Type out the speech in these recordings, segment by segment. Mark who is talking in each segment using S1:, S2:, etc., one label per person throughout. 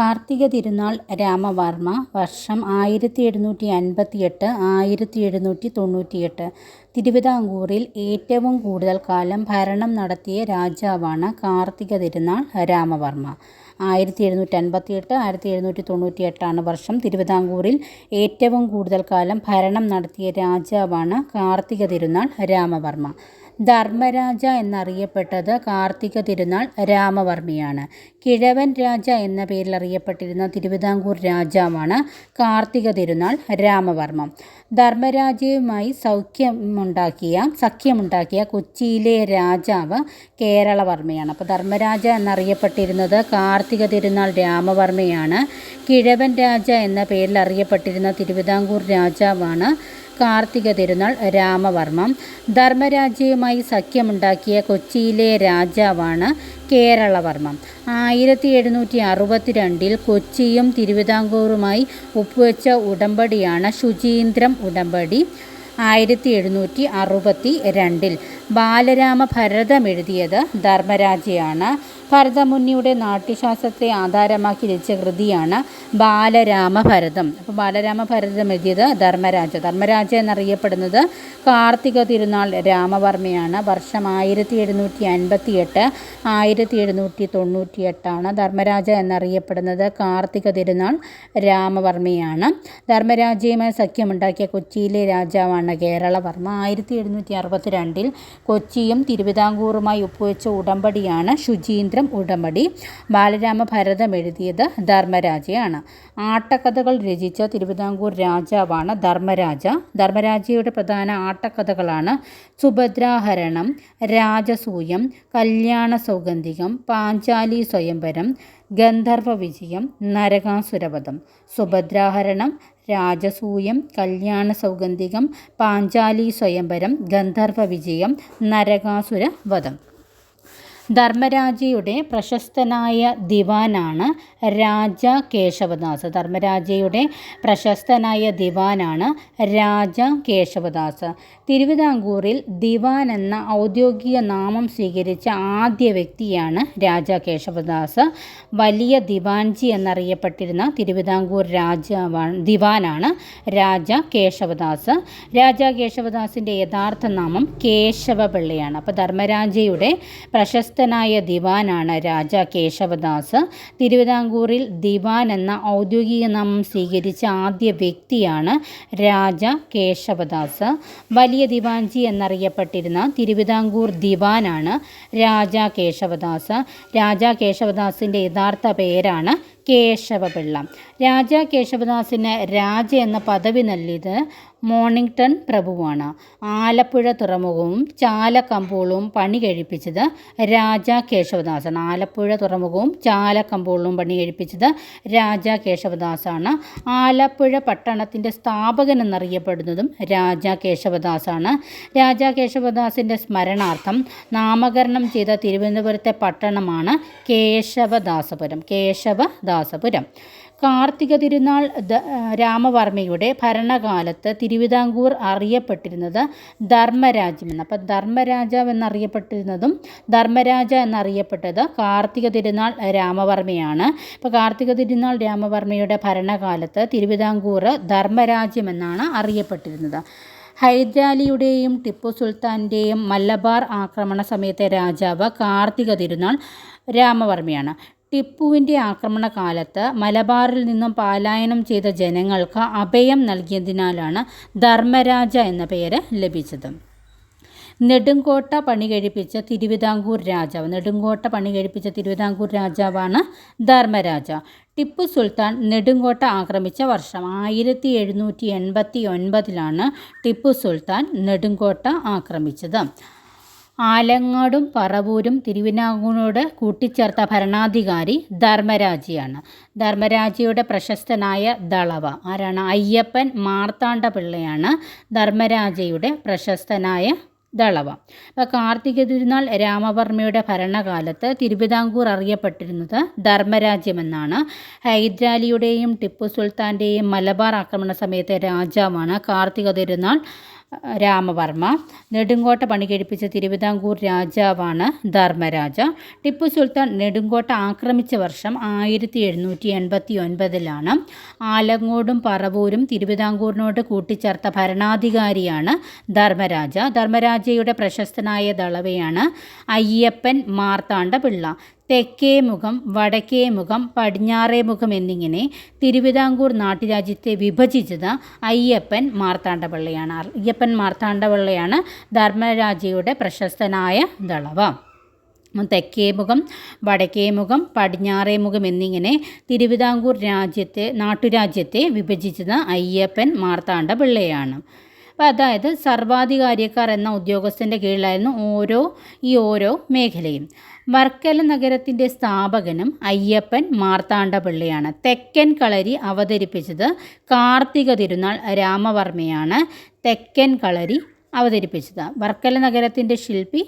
S1: കാർത്തിക തിരുനാൾ രാമവർമ്മ വർഷം ആയിരത്തി എഴുന്നൂറ്റി അൻപത്തിയെട്ട് ആയിരത്തി എഴുന്നൂറ്റി തൊണ്ണൂറ്റിയെട്ട് തിരുവിതാംകൂറിൽ ഏറ്റവും കൂടുതൽ കാലം ഭരണം നടത്തിയ രാജാവാണ് കാർത്തിക തിരുനാൾ രാമവർമ്മ. ആയിരത്തി എഴുന്നൂറ്റി അൻപത്തിയെട്ട് ആയിരത്തി എഴുന്നൂറ്റി തൊണ്ണൂറ്റി എട്ടാണ് വർഷം തിരുവിതാംകൂറിൽ ഏറ്റവും കൂടുതൽ കാലം ഭരണം നടത്തിയ രാജാവാണ് കാർത്തിക തിരുനാൾ രാമവർമ്മ. ധർമ്മരാജ എന്നറിയപ്പെട്ടത് കാർത്തിക തിരുനാൾ രാമവർമ്മയാണ്. കിഴവൻ രാജ എന്ന പേരിൽ അറിയപ്പെട്ടിരുന്ന തിരുവിതാംകൂർ രാജാവാണ് കാർത്തിക തിരുനാൾ രാമവർമ്മ. ധർമ്മരാജയുമായി സൗഖ്യമുണ്ടാക്കിയ സഖ്യമുണ്ടാക്കിയ കൊച്ചിയിലെ രാജാവ് കേരളവർമ്മയാണ്. അപ്പോൾ ധർമ്മരാജ എന്നറിയപ്പെട്ടിരുന്നത് കാർത്തിക തിരുനാൾ രാമവർമ്മയാണ്. കിഴവൻ രാജ എന്ന പേരിൽ അറിയപ്പെട്ടിരുന്ന തിരുവിതാംകൂർ രാജാവാണ് കാർത്തിക തിരുനാൾ രാമവർമ്മ ധർമ്മരാജ്യവുമായി സഖ്യമുണ്ടാക്കിയ കൊച്ചിയിലെ രാജാവാണ് കേരളവർമ്മ. ആയിരത്തി എഴുന്നൂറ്റി അറുപത്തിരണ്ടിൽ കൊച്ചിയും തിരുവിതാംകൂറുമായി ഒപ്പുവെച്ച ഉടമ്പടിയാണ് ശുചീന്ദ്രം ഉടമ്പടി. ആയിരത്തി എഴുന്നൂറ്റി അറുപത്തി രണ്ടിൽ ബാലരാമ ഭരതം എഴുതിയത് ധർമ്മരാജയാണ്. ഭരതമുനിയുടെ നാട്യശാസ്ത്രത്തെ ആധാരമാക്കി രചിച്ച കൃതിയാണ് ബാലരാമ ഭരതം. അപ്പോൾ ബാലരാമ ഭരതം എഴുതിയത് ധർമ്മരാജ. ധർമ്മരാജ എന്നറിയപ്പെടുന്നത് കാർത്തിക തിരുനാൾ രാമവർമ്മയാണ്. വർഷം ആയിരത്തി എഴുന്നൂറ്റി അൻപത്തി എട്ട് ആയിരത്തി എഴുന്നൂറ്റി തൊണ്ണൂറ്റി എട്ടാണ് ധർമ്മരാജ എന്നറിയപ്പെടുന്നത് കാർത്തിക തിരുനാൾ രാമവർമ്മയാണ്. ധർമ്മരാജയുമായി സഖ്യമുണ്ടാക്കിയ കൊച്ചിയിലെ രാജാവാണ് കേരളവർമ്മ ആയിരത്തി എഴുന്നൂറ്റി അറുപത്തി രണ്ടിൽ കൊച്ചിയും തിരുവിതാംകൂറുമായി ഒപ്പുവെച്ച ഉടമ്പടിയാണ് ശുചീന്ദ്രം ഉടമ്പടി. ബാലരാമ ഭരതം എഴുതിയത് ധർമ്മരാജയാണ്. ആട്ടക്കഥകൾ രചിച്ച തിരുവിതാംകൂർ രാജാവാണ് ധർമ്മരാജ. ധർമ്മരാജയുടെ പ്രധാന ആട്ടക്കഥകളാണ് സുഭദ്രാഹരണം രാജസൂയം കല്യാണ സൗഗന്ധികം പാഞ്ചാലി സ്വയംവരം ഗന്ധർവ വിജയം നരകാസുരവധം. സുഭദ്രാഹരണം രാജസൂയം കല്യാണ സൗഗന്ധികം പാഞ്ചാലി സ്വയംവരം ഗന്ധർവ വിജയം നരകാസുര വധം ധർമ്മരാജയുടെ പ്രശസ്തനായ ദിവാനാണ് രാജ കേശവദാസ് ധർമ്മരാജയുടെ പ്രശസ്തനായ ദിവാനാണ് രാജ കേശവദാസ് തിരുവിതാംകൂറിൽ ദിവാൻ എന്ന ഔദ്യോഗിക നാമം സ്വീകരിച്ച ആദ്യ വ്യക്തിയാണ് രാജ കേശവദാസ് വലിയ ദിവാൻജി എന്നറിയപ്പെട്ടിരുന്ന തിരുവിതാംകൂർ രാജാവാണ് ദിവാനാണ് രാജ കേശവദാസ് രാജ കേശവദാസിന്റെ യഥാർത്ഥ നാമം കേശവപിള്ളയാണ്. അപ്പോൾ ധർമ്മരാജയുടെ പ്രശസ്തനായ ദിവാനാണ് രാജ കേശവദാസ്. തിരുവിതാംകൂറിൽ ദിവാൻ എന്ന ഔദ്യോഗിക നാമം സ്വീകരിച്ച ആദ്യ വ്യക്തിയാണ് രാജ കേശവദാസ്. വലിയ ദിവാൻജി എന്നറിയപ്പെട്ടിരുന്ന തിരുവിതാംകൂർ ദിവാനാണ് രാജ കേശവദാസ്. രാജ കേശവദാസിന്റെ യഥാർത്ഥ പേരാണ് കേശവപിള്ള. രാജ കേശവദാസിന് രാജ എന്ന പദവി നൽകിയത് മോണിങ്ടൺ പ്രഭുവാണ്. ആലപ്പുഴ തുറമുഖവും ചാലക്കമ്പോളവും പണി കഴിപ്പിച്ചത് രാജ കേശവദാസാണ്. ആലപ്പുഴ തുറമുഖവും ചാലക്കമ്പോളവും പണി കഴിപ്പിച്ചത് രാജ കേശവദാസാണ്. ആലപ്പുഴ പട്ടണത്തിന്റെ സ്ഥാപകൻ എന്നറിയപ്പെടുന്നതും രാജ കേശവദാസാണ്. രാജ കേശവദാസിന്റെ സ്മരണാർത്ഥം നാമകരണം ചെയ്ത തിരുവനന്തപുരത്തെ പട്ടണമാണ് കേശവദാസപുരം. കേശവദാസപുരം. കാർത്തിക തിരുനാൾ രാമവർമ്മയുടെ ഭരണകാലത്ത് തിരുവിതാംകൂർ അറിയപ്പെട്ടിരുന്നത് ധർമ്മരാജ്യമെന്ന് അപ്പം ധർമ്മരാജാവ് എന്നറിയപ്പെട്ടിരുന്നതും ധർമ്മരാജ എന്നറിയപ്പെട്ടത് കാർത്തിക തിരുനാൾ രാമവർമ്മയാണ്. അപ്പോൾ കാർത്തിക തിരുനാൾ രാമവർമ്മയുടെ ഭരണകാലത്ത് തിരുവിതാംകൂർ ധർമ്മരാജ്യമെന്നാണ് അറിയപ്പെട്ടിരുന്നത്. ഹൈദരാലിയുടെയും ടിപ്പു സുൽത്താന്റെയും മലബാർ ആക്രമണ സമയത്തെ രാജാവ് കാർത്തിക തിരുനാൾ രാമവർമ്മയാണ്. ടിപ്പുവിന്റെ ആക്രമണകാലത്ത് മലബാറിൽ നിന്നും പലായനം ചെയ്ത ജനങ്ങൾക്ക് അഭയം നൽകിയതിനാലാണ് ധർമ്മരാജ എന്ന പേര് ലഭിച്ചത്. നെടുങ്കോട്ട പണി കഴിപ്പിച്ച തിരുവിതാംകൂർ രാജാവ് നെടുങ്കോട്ട പണി കഴിപ്പിച്ച തിരുവിതാംകൂർ രാജാവാണ് ധർമ്മരാജ. ടിപ്പു സുൽത്താൻ നെടുങ്കോട്ട ആക്രമിച്ച വർഷം ആയിരത്തി എഴുന്നൂറ്റി എൺപത്തി ഒൻപതിലാണ് ടിപ്പു സുൽത്താൻ നെടുങ്കോട്ട ആക്രമിച്ചത്. ആലങ്ങാടും പറവൂരും തിരുവിതാംകൂറിനോട് കൂട്ടിച്ചേർത്ത ഭരണാധികാരി ധർമ്മരാജയാണ്. ധർമ്മരാജയുടെ പ്രശസ്തനായ ദളവ. ആരാണ്? അയ്യപ്പൻ മാർത്താണ്ഡ പിള്ളയാണ് ധർമ്മരാജയുടെ പ്രശസ്തനായ ദളവ. അപ്പോൾ കാർത്തിക തിരുനാൾ രാമവർമ്മയുടെ ഭരണകാലത്ത് തിരുവിതാംകൂർ അറിയപ്പെട്ടിരുന്നത് ധർമ്മരാജ്യമെന്നാണ്. ഹൈദരാലിയുടെയും ടിപ്പു സുൽത്താന്റെയും മലബാർ ആക്രമണ സമയത്തെ രാജാവാണ് കാർത്തിക തിരുനാൾ രാമവർമ്മ. നെടുങ്കോട്ട പണി കഴിപ്പിച്ച തിരുവിതാംകൂർ രാജാവാണ് ധർമ്മരാജ. ടിപ്പു സുൽത്താൻ നെടുങ്കോട്ട ആക്രമിച്ച വർഷം ആയിരത്തി എഴുന്നൂറ്റി എൺപത്തി ഒൻപതിലാണ് ആലങ്ങോടും പറവൂരും തിരുവിതാംകൂറിനോട് കൂട്ടിച്ചേർത്ത ഭരണാധികാരിയാണ് ധർമ്മരാജ. ധർമ്മരാജയുടെ പ്രശസ്തനായ ദളവയാണ് അയ്യപ്പൻ മാർത്താണ്ഡ പിള്ള തെക്കേ മുഖം വടക്കേ മുഖം പടിഞ്ഞാറേ മുഖം എന്നിങ്ങനെ തിരുവിതാംകൂർ നാട്ടുരാജ്യത്തെ വിഭജിച്ചത് അയ്യപ്പൻ മാർത്താണ്ഡപിള്ളയാണ് അയ്യപ്പൻ മാർത്താണ്ഡപിള്ളയാണ് ധർമ്മരാജയുടെ പ്രശസ്തനായ ദളവ. തെക്കേ മുഖം വടക്കേ മുഖം പടിഞ്ഞാറേ മുഖം എന്നിങ്ങനെ തിരുവിതാംകൂർ രാജ്യത്തെ നാട്ടുരാജ്യത്തെ വിഭജിച്ചത് അയ്യപ്പൻ മാർത്താണ്ഡ പിള്ളയാണ് അപ്പോൾ അതായത് സർവാധികാരിയക്കാർ എന്ന ഉദ്യോഗസ്ഥന്റെ കീഴിലായിരുന്നു ഓരോ ഈ ഓരോ മേഖലയും. വർക്കല നഗരത്തിന്റെ സ്ഥാപകനും അയ്യപ്പൻ മാർത്താണ്ഡപിള്ളിയാണ്. തെക്കൻ കളരി അവതരിപ്പിച്ചത് കാർത്തിക തിരുനാൾ രാമവർമ്മയാണ്. തെക്കൻ കളരി അവതരിപ്പിച്ചത്. വർക്കല നഗരത്തിന്റെ ശില്പി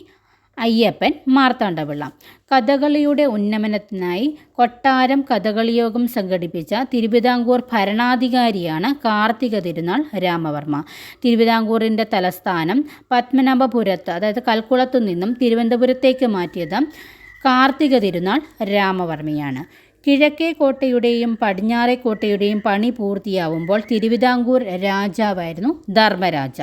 S1: അയ്യപ്പൻ മാർത്താണ്ഡപിള്ള. കഥകളിയുടെ ഉന്നമനത്തിനായി കൊട്ടാരം കഥകളിയോഗം സംഘടിപ്പിച്ച തിരുവിതാംകൂർ ഭരണാധികാരിയാണ് കാർത്തിക തിരുനാൾ രാമവർമ്മ. തിരുവിതാംകൂറിന്റെ തലസ്ഥാനം പത്മനാഭപുരത്ത് അതായത് കൽക്കുളത്തു നിന്നും തിരുവനന്തപുരത്തേക്ക് മാറ്റിയത് കാർത്തിക തിരുനാൾ രാമവർമ്മയാണ്. കിഴക്കേ കോട്ടയുടെയും പടിഞ്ഞാറേ കോട്ടയുടെയും പണി പൂർത്തിയാവുമ്പോൾ തിരുവിതാംകൂർ രാജാവായിരുന്നു ധർമ്മരാജ.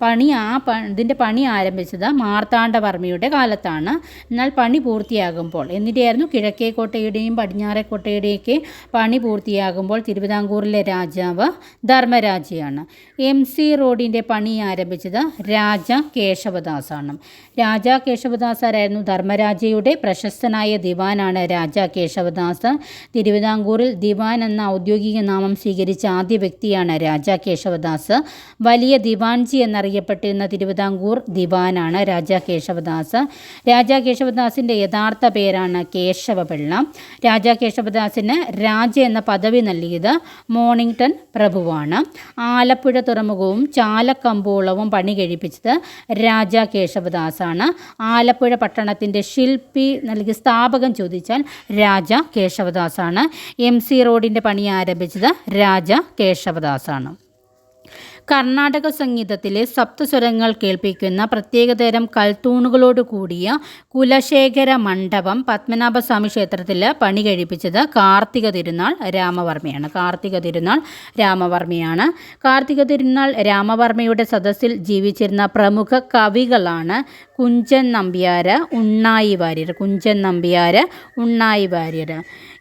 S1: പണി ആ പ ഇതിന്റെ പണി ആരംഭിച്ചത് മാർത്താണ്ഡവർമ്മയുടെ കാലത്താണ്. എന്നാൽ പണി പൂർത്തിയാകുമ്പോൾ എന്നിട്ടായിരുന്നു കിഴക്കേ കോട്ടയുടെയും പടിഞ്ഞാറേ കോട്ടയുടെയൊക്കെ പണി പൂർത്തിയാകുമ്പോൾ തിരുവിതാംകൂറിലെ രാജാവ് ധർമ്മരാജയാണ്. എം സി റോഡിന്റെ പണി ആരംഭിച്ചത് രാജ കേശവദാസാണ്. രാജ കേശവദാസ് ആരായിരുന്നു ധർമ്മരാജയുടെ പ്രശസ്തനായ ദിവാനാണ് രാജ കേശവദാസ്. തിരുവിതാംകൂറിൽ ദിവാൻ എന്ന ഔദ്യോഗിക നാമം സ്വീകരിച്ച ആദ്യ വ്യക്തിയാണ് രാജ കേശവദാസ്. വലിയ ദിവാൻജി എന്നറിയപ്പെട്ടിരുന്ന തിരുവിതാംകൂർ ദിവാനാണ് രാജാ കേശവദാസ്. രാജാ കേശവദാസിന്റെ യഥാർത്ഥ പേരാണ് കേശവപിള്ള. രാജാ കേശവദാസിന് രാജ എന്ന പദവി നൽകിയത് മോണിങ്ടൺ പ്രഭുവാണ്. ആലപ്പുഴ തുറമുഖവും ചാലക്കമ്പോളവും പണി കഴിപ്പിച്ചത് രാജാ കേശവദാസാണ്. ആലപ്പുഴ പട്ടണത്തിന്റെ ശില്പി നൽകി സ്ഥാപകം ചോദിച്ചാൽ രാജ കേശവദാസാണ്. എം സി റോഡിന്റെ പണി ആരംഭിച്ചത് രാജ കേശവദാസാണ്. കർണാടക സംഗീതത്തിലെ സപ്തസ്വരങ്ങൾ കേൾപ്പിക്കുന്ന പ്രത്യേകതരം കൽത്തൂണുകളോട് കൂടിയ കുലശേഖര മണ്ഡപം പത്മനാഭസ്വാമി ക്ഷേത്രത്തിൽ പണി കഴിപ്പിച്ചത് കാർത്തിക തിരുനാൾ രാമവർമ്മയാണ്. കാർത്തിക തിരുനാൾ രാമവർമ്മയാണ്. കാർത്തിക തിരുനാൾ രാമവർമ്മയുടെ സദസ്സിൽ ജീവിച്ചിരുന്ന പ്രമുഖ കവികളാണ് കുഞ്ചൻ നമ്പ്യാർ ഉണ്ണായി വാര്യർ. കുഞ്ചൻ നമ്പ്യാർ ഉണ്ണായി വാര്യർ.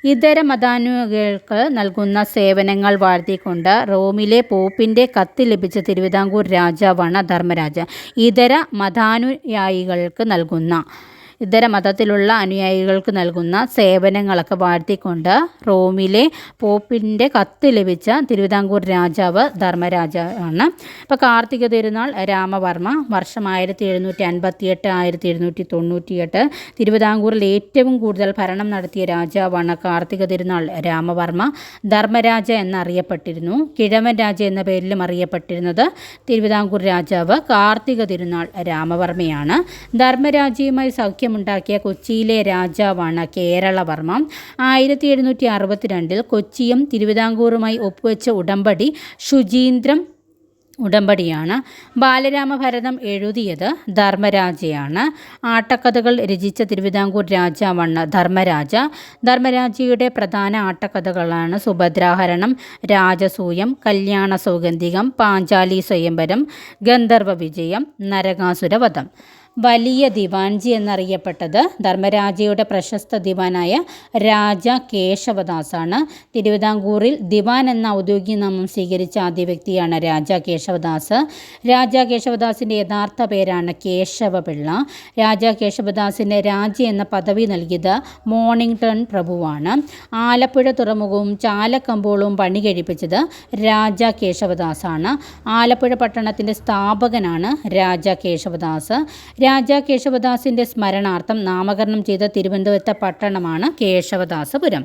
S1: ഇതര മതാനുകൾക്ക് നൽകുന്ന സേവനങ്ങൾ വാഴ്ത്തിക്കൊണ്ട് റോമിലെ പോപ്പിന്റെ കത്ത് ലഭിച്ച തിരുവിതാംകൂർ രാജാവാണ് ധർമ്മരാജ ഇതര മതാനുയായികൾക്ക് നൽകുന്ന ഇതര മതത്തിലുള്ള അനുയായികൾക്ക് നൽകുന്ന സേവനങ്ങളൊക്കെ വാഴ്ത്തിക്കൊണ്ട് റോമിലെ പോപ്പിന്റെ കത്ത് ലഭിച്ച തിരുവിതാംകൂർ രാജാവ് ധർമ്മരാജാവാണ് ഇപ്പോൾ കാർത്തിക തിരുനാൾ രാമവർമ്മ വർഷം ആയിരത്തി എഴുന്നൂറ്റി അൻപത്തിയെട്ട് ആയിരത്തി എഴുന്നൂറ്റി തൊണ്ണൂറ്റിയെട്ട് തിരുവിതാംകൂറിൽ ഏറ്റവും കൂടുതൽ ഭരണം നടത്തിയ രാജാവാണ് കാർത്തിക തിരുനാൾ രാമവർമ്മ. ധർമ്മരാജ എന്നറിയപ്പെട്ടിരുന്നു. കിഴമൻ രാജ എന്ന പേരിലും അറിയപ്പെട്ടിരുന്നത് തിരുവിതാംകൂർ രാജാവ് കാർത്തിക തിരുനാൾ രാമവർമ്മയാണ്. ധർമ്മരാജയുമായി സൗഖ്യമുണ്ടാക്കിയ കൊച്ചിയിലെ രാജാവാണ് കേരളവർമ്മ. ആയിരത്തി എഴുന്നൂറ്റി അറുപത്തിരണ്ടിൽ കൊച്ചിയും തിരുവിതാംകൂറുമായി ഒപ്പുവെച്ച ഉടമ്പടി ശുചീന്ദ്രം ഉടമ്പടിയാണ്. ബാലരാമഭരതം എഴുതിയത് ധർമ്മരാജയാണ്. ആട്ടക്കഥകൾ രചിച്ച തിരുവിതാംകൂർ രാജാവാണ് ധർമ്മരാജ. ധർമ്മരാജയുടെ പ്രധാന ആട്ടക്കഥകളാണ് സുഭദ്രാഹരണം രാജസൂയം കല്യാണ സൗഗന്ധികം പാഞ്ചാലി സ്വയംവരം ഗന്ധർവ വിജയം നരകാസുരവധം. വലിയ ദിവാൻജി എന്നറിയപ്പെട്ടത് ധർമ്മരാജയുടെ പ്രശസ്ത ദിവാനായ രാജ കേശവദാസാണ്. തിരുവിതാംകൂറിൽ ദിവാൻ എന്ന ഔദ്യോഗിക നാമം സ്വീകരിച്ച ആദ്യ വ്യക്തിയാണ് രാജ കേശവദാസ്. രാജ കേശവദാസിന്റെ യഥാർത്ഥ പേരാണ് കേശവപിള്ള. രാജ കേശവദാസിന് രാജ എന്ന പദവി നൽകിയത് മോണിങ്ടൺ പ്രഭുവാണ്. ആലപ്പുഴ തുറമുഖവും ചാലക്കമ്പോളവും പണി കഴിപ്പിച്ചത് രാജ കേശവദാസാണ്. ആലപ്പുഴ പട്ടണത്തിന്റെ സ്ഥാപകനാണ് രാജ കേശവദാസ്. രാജാ കേശവദാസിന്റെ സ്മരണാർത്ഥം നാമകരണം ചെയ്ത തിരുവനന്തപുരത്തെ പട്ടണമാണ് കേശവദാസപുരം.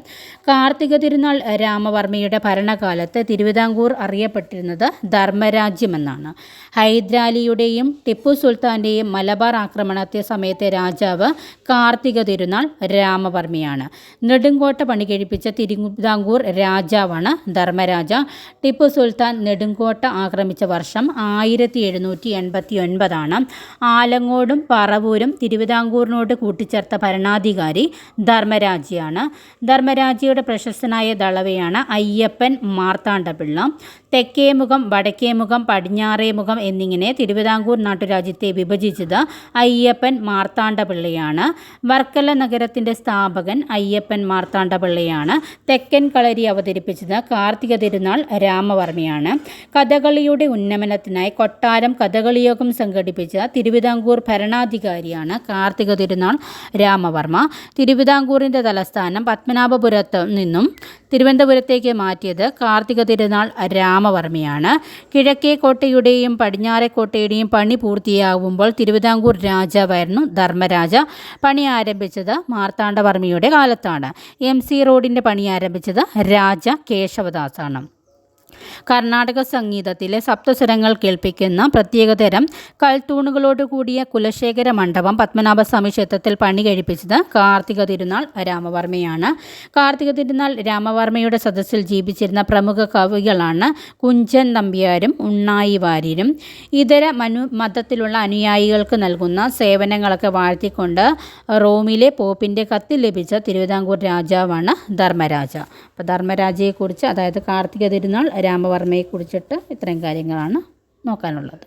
S1: കാർത്തിക തിരുനാൾ രാമവർമ്മയുടെ ഭരണകാലത്ത് തിരുവിതാംകൂർ അറിയപ്പെട്ടിരുന്നത് ധർമ്മരാജ്യമെന്നാണ്. ഹൈദരാലിയുടെയും ടിപ്പു സുൽത്താന്റെയും മലബാർ ആക്രമണത്തെ സമയത്തെ രാജാവ് കാർത്തിക തിരുനാൾ രാമവർമ്മയാണ്. നെടുങ്കോട്ട പണി കഴിപ്പിച്ച തിരുവിതാംകൂർ രാജാവാണ് ധർമ്മരാജ. ടിപ്പു സുൽത്താൻ നെടുങ്കോട്ട ആക്രമിച്ച വർഷം ആയിരത്തി എഴുന്നൂറ്റി എൺപത്തി ഒൻപതാണ്. ആലങ്ങോടും പറവൂരും തിരുവിതാംകൂറിനോട് കൂട്ടിച്ചേർത്ത ഭരണാധികാരി ധർമ്മരാജയാണ്. ധർമ്മരാജയുടെ പ്രശസ്തനായ ദളവയാണ് അയ്യപ്പൻ മാർത്താണ്ഡപിള്ള. തെക്കേമുഖം വടക്കേമുഖം പടിഞ്ഞാറേമുഖം എന്നിങ്ങനെ തിരുവിതാംകൂർ നാട്ടുരാജ്യത്തെ വിഭജിച്ചത് അയ്യപ്പൻ മാർത്താണ്ഡപിള്ളയാണ്. വർക്കല നഗരത്തിന്റെ സ്ഥാപകൻ അയ്യപ്പൻ മാർത്താണ്ഡപിള്ളയാണ്. തെക്കൻ കളരി അവതരിപ്പിച്ചത് കാർത്തിക തിരുനാൾ രാമവർമ്മയാണ്. കഥകളിയുടെ ഉന്നമനത്തിനായി കൊട്ടാരം കഥകളിയോഗം സംഘടിപ്പിച്ച തിരുവിതാംകൂർ ഭരണാധികാരിയാണ് കാർത്തിക തിരുനാൾ രാമവർമ്മ. തിരുവിതാംകൂറിന്റെ തലസ്ഥാനം പത്മനാഭപുരത്ത് നിന്നും തിരുവനന്തപുരത്തേക്ക് മാറ്റിയത് കാർത്തിക തിരുനാൾ രാമവർമ്മയാണ്. കിഴക്കേ കോട്ടയുടെയും പടിഞ്ഞാറേ കോട്ടയുടെയും പണി പൂർത്തിയാകുമ്പോൾ തിരുവിതാംകൂർ രാജാവായിരുന്നു ധർമ്മരാജ. പണി ആരംഭിച്ചത് മാർത്താണ്ഡവർമ്മയുടെ കാലത്താണ്. എം സി റോഡിന്റെ പണി ആരംഭിച്ചത് രാജ കേശവദാസാണ്. കർണാടക സംഗീതത്തിലെ സപ്തസ്വരങ്ങൾ കേൾപ്പിക്കുന്ന പ്രത്യേകതരം കൽത്തൂണുകളോട് കൂടിയ കുലശേഖര മണ്ഡപം പത്മനാഭസ്വാമി ക്ഷേത്രത്തിൽ പണി കഴിപ്പിച്ചത് കാർത്തിക തിരുനാൾ രാമവർമ്മയാണ്. കാർത്തിക തിരുനാൾ രാമവർമ്മയുടെ സദസ്സിൽ ജീവിച്ചിരുന്ന പ്രമുഖ കവികളാണ് കുഞ്ചൻ നമ്പ്യാരും ഉണ്ണായി വാര്യരും ഇതര മനു മതത്തിലുള്ള അനുയായികൾക്ക് നൽകുന്ന സേവനങ്ങളൊക്കെ വാഴ്ത്തിക്കൊണ്ട് റോമിലെ പോപ്പിന്റെ കത്ത് ലഭിച്ച തിരുവിതാംകൂർ രാജാവാണ് ധർമ്മരാജ. അപ്പോൾ ധർമ്മരാജയെക്കുറിച്ച് അതായത് കാർത്തിക തിരുനാൾ രാമവർമ്മയെക്കുറിച്ചിട്ട് ഇത്രയും കാര്യങ്ങളാണ് നോക്കാനുള്ളത്.